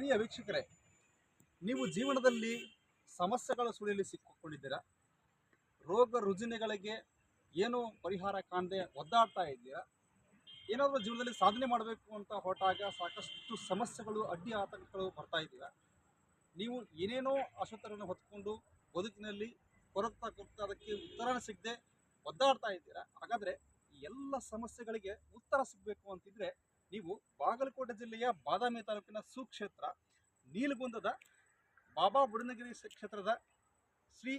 ಪ್ರಿಯ ವೀಕ್ಷಕರೇ, ನೀವು ಜೀವನದಲ್ಲಿ ಸಮಸ್ಯೆಗಳ ಸುಳಿಯಲ್ಲಿ ಸಿಕ್ಕಿಕೊಂಡಿದ್ದೀರಾ ರೋಗ ರುಜಿನಗಳಿಗೆ ಏನು ಪರಿಹಾರ ಕಾಣದೆ ಒದ್ದಾಡ್ತಾ ಇದ್ದೀರಾ? ಏನಾದರೂ ಜೀವನದಲ್ಲಿ ಸಾಧನೆ ಮಾಡಬೇಕು ಅಂತ ಹೊರಟಾಗ ಸಾಕಷ್ಟು ಸಮಸ್ಯೆಗಳು, ಅಡ್ಡಿ ಆತಂಕಗಳು ಬರ್ತಾ ಇದ್ದೀರಾ? ನೀವು ಏನೇನೋ ಅಶುತರನ್ನು ಹೊತ್ಕೊಂಡು ಬದುಕಿನಲ್ಲಿ ಕೊರತಾ ಕೊರತಾ ಅದಕ್ಕೆ ಉತ್ತರ ಸಿಗದೆ ಒದ್ದಾಡ್ತಾ ಇದ್ದೀರಾ? ಹಾಗಾದರೆ ಎಲ್ಲ ಸಮಸ್ಯೆಗಳಿಗೆ ಉತ್ತರ ಸಿಗಬೇಕು ಅಂತಿದ್ರೆ ನೀವು ಬಾಗಲಕೋಟೆ ಜಿಲ್ಲೆಯ ಬಾದಾಮಿ ತಾಲೂಕಿನ ಸುಕ್ಷೇತ್ರ, ನೀಲಗುಂದದ ಬಾಬಾ ಬುಡನಗಿರಿ ಕ್ಷೇತ್ರದ ಶ್ರೀ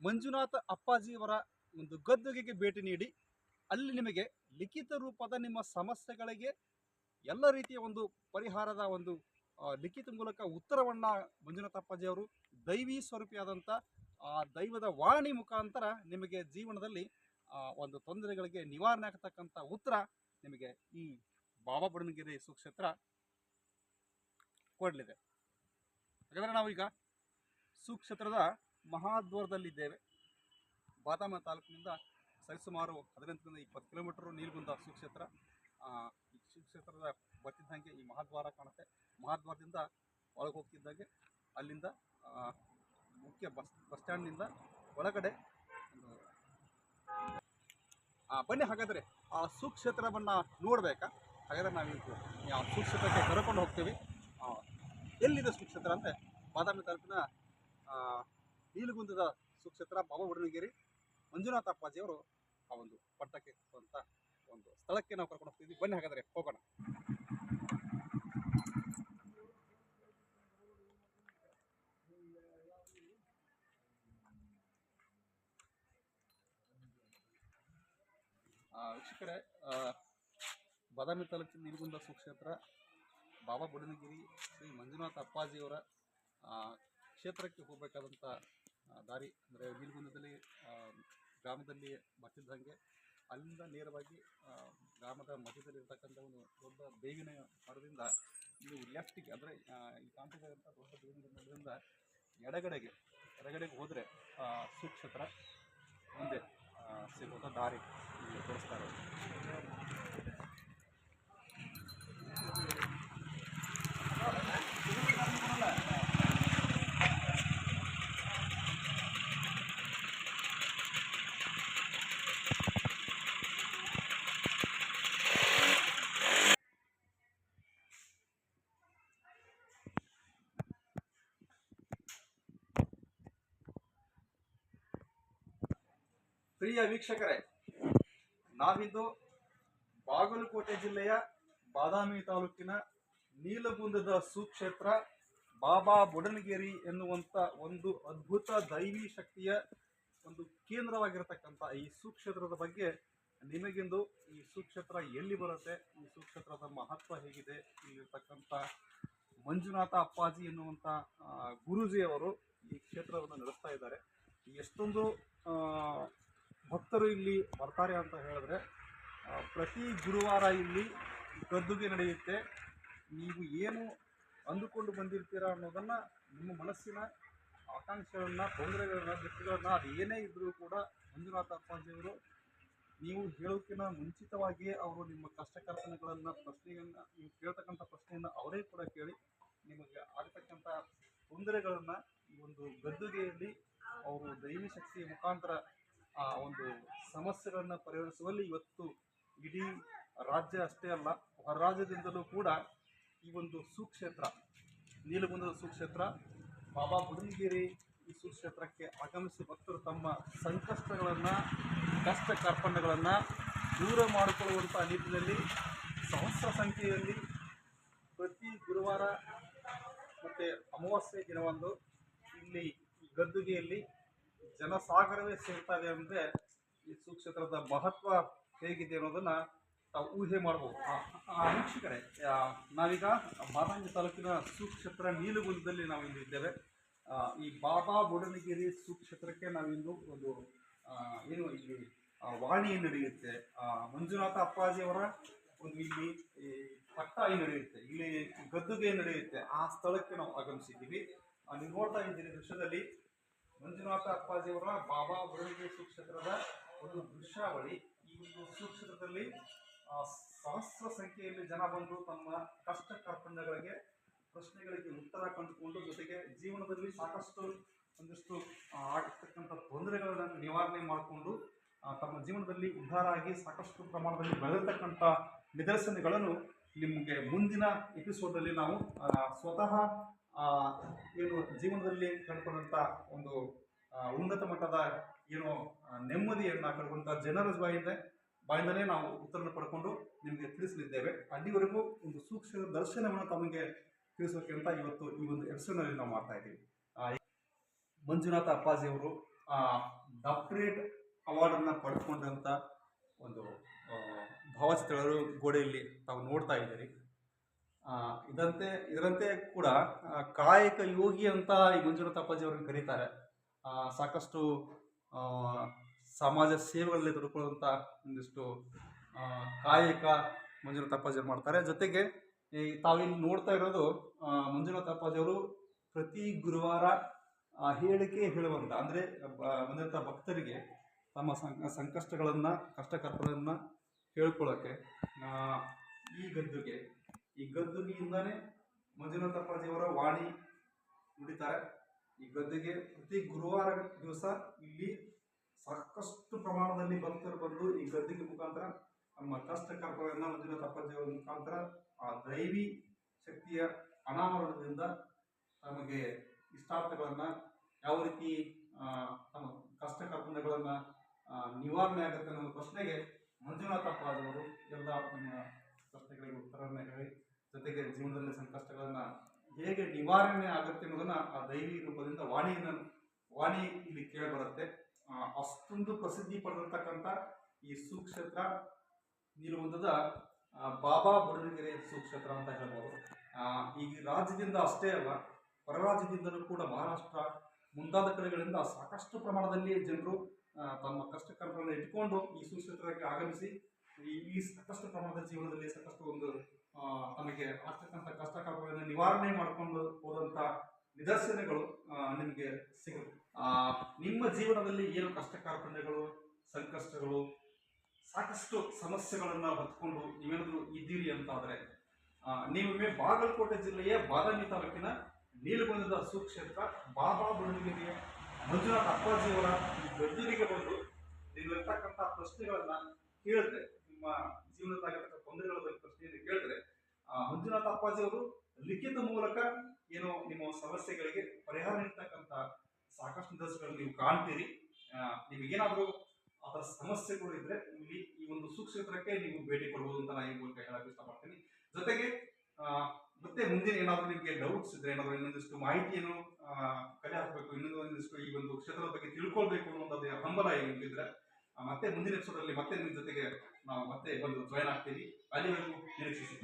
ಮಂಜುನಾಥ ಅಪ್ಪಾಜಿಯವರ ಒಂದು ಗದ್ದುಗೆಗೆ ಭೇಟಿ ನೀಡಿ, ಅಲ್ಲಿ ನಿಮಗೆ ಲಿಖಿತ ರೂಪದ ನಿಮ್ಮ ಸಮಸ್ಯೆಗಳಿಗೆ ಎಲ್ಲ ರೀತಿಯ ಒಂದು ಪರಿಹಾರದ ಒಂದು ಲಿಖಿತ ಮೂಲಕ ಉತ್ತರವನ್ನು ಮಂಜುನಾಥ ಅಪ್ಪಾಜಿಯವರು ದೈವಿ ಸ್ವರೂಪಿಯಾದಂಥ ಆ, ದೈವದ ವಾಣಿ ಮುಖಾಂತರ ನಿಮಗೆ ಜೀವನದಲ್ಲಿ ಒಂದು ತೊಂದರೆಗಳಿಗೆ ನಿವಾರಣೆ ಆಗ್ತಕ್ಕಂಥ ಉತ್ತರ ನಿಮಗೆ ಈ ಬಾಬಾ ಬುಡನಗಿರಿ ಸುಕ್ಷೇತ್ರ ಕೊಡಲಿದೆ. ಹಾಗಾದರೆ ನಾವೀಗ ಸುಕ್ಷೇತ್ರದ ಮಹಾದ್ವಾರದಲ್ಲಿದ್ದೇವೆ. ಬಾದಾಮಿ ತಾಲೂಕಿನಿಂದ ಸರಿಸುಮಾರು ಹದಿನೆಂಟರಿಂದ ಇಪ್ಪತ್ತು ಕಿಲೋಮೀಟರ್ ನೀಲ್ಗುಂದ ಸುಕ್ಷೇತ್ರ. ಈ ಸುಕ್ಷೇತ್ರದ ಬರ್ತಿದ್ದಂಗೆ ಈ ಮಹಾದ್ವಾರ ಕಾಣುತ್ತೆ. ಮಹಾದ್ವಾರದಿಂದ ಒಳಗೆ ಹೋಗ್ತಿದ್ದಂಗೆ ಅಲ್ಲಿಂದ ಮುಖ್ಯ ಬಸ್ ಬಸ್ ಸ್ಟ್ಯಾಂಡ್ನಿಂದ ಒಳಗಡೆ ಆ, ಬನ್ನಿ ಹಾಗಾದರೆ ಆ ಸುಕ್ಷೇತ್ರವನ್ನು ನೋಡಬೇಕಾ? ಹಾಗಾದರೆ ನಾವೀಗ ಯಾವ ಸುಕ್ಷೇತ್ರಕ್ಕೆ ಕರ್ಕೊಂಡು ಹೋಗ್ತೀವಿ. ಎಲ್ಲಿದೆ ಸುಕ್ಷೇತ್ರ ಅಂದರೆ ಬಾದಾಮಿ ತಾಲೂಕಿನ ನೀಲಗುಂದದ ಸುಕ್ಷೇತ್ರ ಬಾಬಾ ಬುಡನಗಿರಿ, ಮಂಜುನಾಥ ಅಪ್ಪಾಜಿಯವರು ಆ ಒಂದು ಪಟ್ಟಕ್ಕೆ ಅಂತ ಒಂದು ಸ್ಥಳಕ್ಕೆ ನಾವು ಕರ್ಕೊಂಡು ಹೋಗ್ತಿದ್ವಿ. ಬನ್ನಿ ಹಾಗಾದರೆ, ಹೋಗೋಣ. ವೀಕ್ಷಕರೇ ಬಾದಾಮಿ ತಾಲೂಕಿನ ನೀಲಗುಂದ ಸುಕ್ಷೇತ್ರ, ಬಾಬಾ ಬುಡನಗಿರಿ, ಶ್ರೀ ಮಂಜುನಾಥ ಅಪ್ಪಾಜಿಯವರ ಕ್ಷೇತ್ರಕ್ಕೆ ಹೋಗಬೇಕಾದಂಥ ದಾರಿ ಅಂದರೆ ನೀಲಗುಂದದಲ್ಲಿ ಗ್ರಾಮದಲ್ಲಿ ಬರ್ತಿದ್ದಂಗೆ ಅಲ್ಲಿಂದ ನೇರವಾಗಿ ಗ್ರಾಮದ ಮಧ್ಯದಲ್ಲಿರ್ತಕ್ಕಂಥ ಒಂದು ದೊಡ್ಡ ಬೇವಿನ ಮರದಿಂದ, ಇದು ಲೆಫ್ಟಿಗೆ ಅಂದರೆ ಈ ಕಾಣ್ತಿರ್ತಕ್ಕಂಥ ದೊಡ್ಡ ಬೇವಿನ ಮರದಿಂದ ಎಡಗಡೆಗೆ ಎಡಗಡೆಗೆ ಹೋದರೆ ಸುಕ್ಷೇತ್ರ ಮುಂದೆ ಸಿಗುವಂಥ ದಾರಿ ಇಲ್ಲಿ ತೋರಿಸ್ತಾ ಇರೋದು ಪ್ರಿಯ ವೀಕ್ಷಕರೇ, ನಾವಿಂದು ಬಾಗಲಕೋಟೆ ಜಿಲ್ಲೆಯ ಬಾದಾಮಿ ತಾಲೂಕಿನ ನೀಲಗುಂದದ ಸುಕ್ಷೇತ್ರ ಬಾಬಾ ಬುಡನಗೇರಿ ಎನ್ನುವಂಥ ಒಂದು ಅದ್ಭುತ ದೈವಿ ಶಕ್ತಿಯ ಒಂದು ಕೇಂದ್ರವಾಗಿರತಕ್ಕಂಥ ಈ ಸುಕ್ಷೇತ್ರದ ಬಗ್ಗೆ ನಿಮಗಿಂದು ಈ ಸುಕ್ಷೇತ್ರ ಎಲ್ಲಿ ಬರುತ್ತೆ, ಈ ಸುಕ್ಷೇತ್ರದ ಮಹತ್ವ ಹೇಗಿದೆ, ಇಲ್ಲಿರ್ತಕ್ಕಂಥ ಮಂಜುನಾಥ ಅಪ್ಪಾಜಿ ಎನ್ನುವಂಥ ಗುರುಜಿ ಅವರು ಈ ಕ್ಷೇತ್ರವನ್ನು ನಡೆಸ್ತಾ ಇದ್ದಾರೆ. ಎಷ್ಟೊಂದು ಭಕ್ತರು ಇಲ್ಲಿ ಬರ್ತಾರೆ ಅಂತ ಹೇಳಿದ್ರೆ ಪ್ರತಿ ಗುರುವಾರ ಇಲ್ಲಿ ಗದ್ದುಗೆ ನಡೆಯುತ್ತೆ. ನೀವು ಏನು ಅಂದುಕೊಂಡು ಬಂದಿರ್ತೀರಾ ಅನ್ನೋದನ್ನ ನಿಮ್ಮ ಮನಸ್ಸಿನ ಆಕಾಂಕ್ಷೆಗಳನ್ನ, ತೊಂದರೆಗಳನ್ನ, ದುಃಖಗಳನ್ನ, ಅದು ಏನೇ ಇದ್ದರೂ ಕೂಡ ಮಂಜುನಾಥ ಅಪ್ಪಾಜಿಯವರು ನೀವು ಹೇಳೋಕ್ಕಿಂತ ಮುಂಚಿತವಾಗಿಯೇ ಅವರು ನಿಮ್ಮ ಕಷ್ಟ ಪ್ರಶ್ನೆಗಳನ್ನು ಪ್ರಶ್ನೆಯನ್ನು ನೀವು ಕೇಳ್ತಕ್ಕಂಥ ಪ್ರಶ್ನೆಯನ್ನು ಅವರೇ ಕೂಡ ಕೇಳಿ ನಿಮಗೆ ಆಗತಕ್ಕಂಥ ತೊಂದರೆಗಳನ್ನು ಈ ಒಂದು ಗದ್ದುಗೆಯಲ್ಲಿ ಅವರು ದೈವಿ ಶಕ್ತಿಯ ಮುಖಾಂತರ ಆ ಒಂದು ಸಮಸ್ಯೆಗಳನ್ನು ಪರಿಹರಿಸುವಲ್ಲಿ ಇವತ್ತು ಇಡೀ ರಾಜ್ಯ ಅಷ್ಟೇ ಅಲ್ಲ, ಹೊರ ರಾಜ್ಯದಿಂದಲೂ ಕೂಡ ಈ ಒಂದು ಸುಕ್ಷೇತ್ರ, ನೀಲಗುಂದದ ಸುಕ್ಷೇತ್ರ, ಬಾಬಾ ಬುಡನಗಿರಿ ಈ ಸುಕ್ಷೇತ್ರಕ್ಕೆ ಆಗಮಿಸಿ ಭಕ್ತರು ತಮ್ಮ ಸಂಕಷ್ಟಗಳನ್ನು, ಕಷ್ಟ ಕಾರ್ಪಣ್ಯಗಳನ್ನು ದೂರ ಮಾಡಿಕೊಳ್ಳುವಂಥ ನಿಟ್ಟಿನಲ್ಲಿ ಸಹಸ್ರ ಸಂಖ್ಯೆಯಲ್ಲಿ ಪ್ರತಿ ಗುರುವಾರ ಮತ್ತು ಅಮಾವಾಸ್ಯೆ ದಿನವೊಂದು ಇಲ್ಲಿ ಗದ್ದುಗೆಯಲ್ಲಿ ಜನಸಾಗರವೇ ಸೇರ್ತದೆ ಅಂದರೆ ಈ ಸುಕ್ಷೇತ್ರದ ಮಹತ್ವ ಹೇಗಿದೆ ಅನ್ನೋದನ್ನ ತಾವು ಊಹೆ ಮಾಡ್ಬೋದು. ವೀಕ್ಷಕರೇ ನಾವೀಗ ಬಾದಾಮಿ ತಾಲೂಕಿನ ಸುಕ್ಷೇತ್ರ ನೀಲಗುಂದದಲ್ಲಿ ನಾವು ಇದ್ದೇವೆ. ಈ ಬಾಬಾ ಬುಡನಗಿರಿ ಸುಕ್ಷೇತ್ರಕ್ಕೆ ನಾವಿಂದು ಒಂದು ಏನು ಇಲ್ಲಿ ವಾಣಿ ನಡೆಯುತ್ತೆ. ಮಂಜುನಾಥ ಮಂಜುನಾಥ ಅಪ್ಪಾಜಿಯವರ ಒಂದು ಇಲ್ಲಿ, ಈ ನಡೆಯುತ್ತೆ. ಇಲ್ಲಿ ಗದ್ದುಗೆ ನಡೆಯುತ್ತೆ. ಆ ಸ್ಥಳಕ್ಕೆ ನಾವು ಆಗಮಿಸಿದ್ದೀವಿ. ನೀವು ನೋಡ್ತಾ ಇದ್ದೀರಿ ದೃಶ್ಯದಲ್ಲಿ ಮಂಜುನಾಥ ಅಪ್ಪಾಜಿಯವರ ಬಾಬಾ ಬುಡನಗಿರಿ ಸುಕ್ಷೇತ್ರದ ಒಂದು ದೃಶ್ಯಾವಳಿ. ಈ ಒಂದು ಸುಕ್ಷೇತ್ರದಲ್ಲಿ ಸಹಸ್ರ ಸಂಖ್ಯೆಯಲ್ಲಿ ಜನ ಬಂದು ತಮ್ಮ ಕಷ್ಟ ಕಾರ್ಪಣ್ಯಗಳಿಗೆ ಪ್ರಶ್ನೆಗಳಿಗೆ ಉತ್ತರ ಕಂಡುಕೊಂಡು ಜೊತೆಗೆ ಜೀವನದಲ್ಲಿ ಸಾಕಷ್ಟು ಒಂದಿಷ್ಟು ಆಗ್ತಕ್ಕಂಥ ತೊಂದರೆಗಳನ್ನು ನಿವಾರಣೆ ಮಾಡಿಕೊಂಡು ತಮ್ಮ ಜೀವನದಲ್ಲಿ ಉದ್ಧಾರ ಆಗಿ ಸಾಕಷ್ಟು ಪ್ರಮಾಣದಲ್ಲಿ ಬೆಳೆದಿರ್ತಕ್ಕಂಥ ನಿದರ್ಶನಗಳನ್ನು ನಿಮಗೆ ಮುಂದಿನ ಎಪಿಸೋಡಲ್ಲಿ ನಾವು ಸ್ವತಃ ಏನು ಜೀವನದಲ್ಲಿ ಕಂಡುಕೊಂಡಂಥ ಒಂದು ಉನ್ನತ ಮಟ್ಟದ ಏನು ನೆಮ್ಮದಿಯನ್ನು ಕಂಡುಕೊಂಡ ಜನರ ಬಾಯಿಂದ, ಬಾಯಿಂದಲೇ ನಾವು ಉತ್ತರವನ್ನು ಪಡ್ಕೊಂಡು ನಿಮಗೆ ತಿಳಿಸಲಿದ್ದೇವೆ. ಅಲ್ಲಿವರೆಗೂ ಒಂದು ಸೂಕ್ಷ್ಮ ದರ್ಶನವನ್ನು ತಮಗೆ ತಿಳಿಸೋಕೆ ಅಂತ ಇವತ್ತು ಈ ಒಂದು ಎಪಿಸೋಡ್ನಲ್ಲಿ ನಾವು ಮಾಡ್ತಾ ಇದ್ದೀವಿ. ಮಂಜುನಾಥ ಅಪ್ಪಾಜಿಯವರು ಡಾಕ್ಟರೇಟ್ ಅವಾರ್ಡನ್ನು ಪಡ್ಕೊಂಡಂಥ ಒಂದು ಭಾವಚಿತ್ರಗಳು ಗೋಡೆಯಲ್ಲಿ ತಾವು ನೋಡ್ತಾ ಇದ್ದೀರಿ. ಇದಂತೆ, ಇದರಂತೆ ಕೂಡ ಕಾಯಕ ಯೋಗಿ ಅಂತ ಈ ಮಂಜುನಾಥ ಅಪ್ಪಾಜಿ ಅವರನ್ನು ಕರೀತಾರೆ. ಸಾಕಷ್ಟು ಸಮಾಜ ಸೇವೆಗಳಲ್ಲಿ ತೊಡ್ಕೊಳ್ಳುವಂಥ ಒಂದಿಷ್ಟು ಕಾಯಕ ಮಂಜುನಾಥ ಅಪ್ಪಾಜಿ ಮಾಡ್ತಾರೆ. ಜೊತೆಗೆ, ಈ ತಾವಿಲ್ಲಿ ನೋಡ್ತಾ ಇರೋದು ಮಂಜುನಾಥ ಅಪ್ಪಾಜಿ ಅವರು ಪ್ರತಿ ಗುರುವಾರ ಹೇಳಿಕೆ ಹೇಳುವಂಥ ಅಂದರೆ ಮಂಜುನಾಥ ಭಕ್ತರಿಗೆ ತಮ್ಮ ಸಂಕಷ್ಟಗಳನ್ನು ಕಷ್ಟಕರ್ತಗಳನ್ನು ಹೇಳ್ಕೊಳ್ಳೋಕ್ಕೆ ಈ ಗದ್ದುಗೆ ಈ ಗದ್ದುಗೆಯಿಂದನೇ ಮಂಜುನಾಥ ದೇವರ ವಾಣಿ ನುಡಿತಾರೆ. ಈ ಗದ್ದುಗೆ ಪ್ರತಿ ಗುರುವಾರ ದಿವಸ ಇಲ್ಲಿ ಸಾಕಷ್ಟು ಪ್ರಮಾಣದಲ್ಲಿ ಭಕ್ತರು ಬಂದು ಈ ಗದ್ದುಗೆ ಮುಖಾಂತರ ನಮ್ಮ ಕಷ್ಟ ಕರ್ಪಗಳನ್ನು ಮಂಜುನಾಥ ಅಪ್ಪಾಜಿಯವರ ಮುಖಾಂತರ ಆ ದೈವಿ ಶಕ್ತಿಯ ಅನಾವರಣದಿಂದ ತಮಗೆ ಇಷ್ಟಾರ್ಥಗಳನ್ನು, ಯಾವ ರೀತಿ ತಮ್ಮ ಕಷ್ಟ ಕಲ್ಪನೆಗಳನ್ನು ನಿವಾರಣೆ ಆಗುತ್ತೆ ಅನ್ನೋ ಪ್ರಶ್ನೆಗೆ ಮಂಜುನಾಥ ಅಪ್ಪಾಜಿಯವರು ಎಲ್ಲ ನಮ್ಮ ಪ್ರಶ್ನೆಗಳಿಗೆ ಉತ್ತರವನ್ನು ಹೇಳಿ ಜೊತೆಗೆ ಜೀವನದಲ್ಲಿ ಸಂಕಷ್ಟಗಳನ್ನು ಹೇಗೆ ನಿವಾರಣೆ ಆಗುತ್ತೆ ಅನ್ನೋದನ್ನು ಆ ದೈವಿ ರೂಪದಿಂದ ವಾಣಿಯನ್ನು, ವಾಣಿ ಇಲ್ಲಿ ಕೇಳಿಬರುತ್ತೆ. ಅಷ್ಟೊಂದು ಪ್ರಸಿದ್ಧಿ ಪಡೆದಿರ್ತಕ್ಕಂಥ ಈ ಸುಕ್ಷೇತ್ರ ನೀಲುವಂತದ ಬಾಬಾ ಬುಡನಗೆರೆ ಸುಕ್ಷೇತ್ರ ಅಂತ ಹೇಳ್ಬೋದು. ಈ ರಾಜ್ಯದಿಂದ ಅಷ್ಟೇ ಅಲ್ಲ ಹೊರ ರಾಜ್ಯದಿಂದಲೂ ಕೂಡ ಮಹಾರಾಷ್ಟ್ರ, ಮುಂತಾದ ಕಡೆಗಳಿಂದ ಸಾಕಷ್ಟು ಪ್ರಮಾಣದಲ್ಲಿ ಜನರು ತಮ್ಮ ಕಷ್ಟ ಇಟ್ಕೊಂಡು ಈ ಸುಕ್ಷೇತ್ರಕ್ಕೆ ಆಗಮಿಸಿ ಈ ಸಾಕಷ್ಟು ಪ್ರಮಾಣದ ಜೀವನದಲ್ಲಿ ಸಾಕಷ್ಟು ಒಂದು ತಮಗೆ ಆಗ್ತಕ್ಕಂಥ ಕಷ್ಟ ಕರ್ಮಗಳನ್ನು ನಿವಾರಣೆ ಮಾಡಿಕೊಂಡು ಹೋದಂಥ ನಿದರ್ಶನಗಳು ನಿಮಗೆ ಸಿಗುತ್ತೆ. ನಿಮ್ಮ ಜೀವನದಲ್ಲಿ ಏನು ಕಷ್ಟ ಕಾರ್ಪಣ್ಯಗಳು ಸಂಕಷ್ಟಗಳು, ಸಾಕಷ್ಟು ಸಮಸ್ಯೆಗಳನ್ನು ಹೊತ್ಕೊಂಡು ನೀವೇನಾದರೂ ಇದ್ದೀರಿ ಅಂತಾದರೆ ನೀವೊಮ್ಮೆ ಬಾಗಲಕೋಟೆ ಜಿಲ್ಲೆಯ ಬಾದಾಮಿ ತಾಲೂಕಿನ ನೀಲಗುಂದದ ಸುಕ್ಷೇತ್ರ ಬಾಬಾ ಬುಡನಗಿರಿಯ ಮಂಜುನಾಥ ಅಪ್ಪಾಜಿಯವರ ಈ ಬಂದು ನೀವಿರ್ತಕ್ಕಂಥ ಪ್ರಶ್ನೆಗಳನ್ನು ಕೇಳಿದ್ರೆ ನಿಮ್ಮ ಜೀವನದಾಗಿರ್ತಕ್ಕಂಥ ತೊಂದರೆಗಳ ಬಗ್ಗೆ ಅಪ್ಪಾಜಿಯವರು ಲಿಖಿತ ಮೂಲಕ ಏನು ನಿಮ್ಮ ಸಮಸ್ಯೆಗಳಿಗೆ ಪರಿಹಾರ ನೀಡ್ತಕ್ಕಂಥ ಸಾಕಷ್ಟು ನಿದರ್ಶನಗಳನ್ನು ನೀವು ಕಾಣ್ತೀರಿ. ನಿಮಗೇನಾದರೂ ಆ ಥರ ಸಮಸ್ಯೆಗಳು ಇದ್ರೆ ಇಲ್ಲಿ ಈ ಒಂದು ಸುಕ್ಷೇತ್ರಕ್ಕೆ ನೀವು ಭೇಟಿ ಕೊಡ್ಬೋದು ಅಂತ ನಾನು ಈ ಮೂಲಕ ಹೇಳಕ್ಕೆ ಇಷ್ಟಪಡ್ತೀನಿ. ಜೊತೆಗೆ ಮತ್ತೆ ಮುಂದಿನ ಏನಾದರೂ ನಿಮಗೆ ಡೌಟ್ಸ್ ಇದ್ರೆ, ಏನಾದರೂ ಇನ್ನೊಂದಿಷ್ಟು ಮಾಹಿತಿಯನ್ನು ಕಲೆ ಹಾಕಬೇಕು, ಇನ್ನೊಂದು ಒಂದಿಷ್ಟು ಈ ಒಂದು ಕ್ಷೇತ್ರದ ಬಗ್ಗೆ ತಿಳ್ಕೊಳ್ಬೇಕು ಅನ್ನೋದೇ ಹಂಬಲ ಏನಿದ್ರೆ ಮತ್ತೆ ಮುಂದಿನ ಎಪಿಸೋಡಲ್ಲಿ ಮತ್ತೆ ನಿಮ್ಮ ಜೊತೆಗೆ ನಾವು ಮತ್ತೆ ಬಂದು ಜಾಯ್ನ್ ಆಗ್ತೀವಿ. ಅಲ್ಲಿವರೆಗೂ ನಿರೀಕ್ಷಿಸಿ.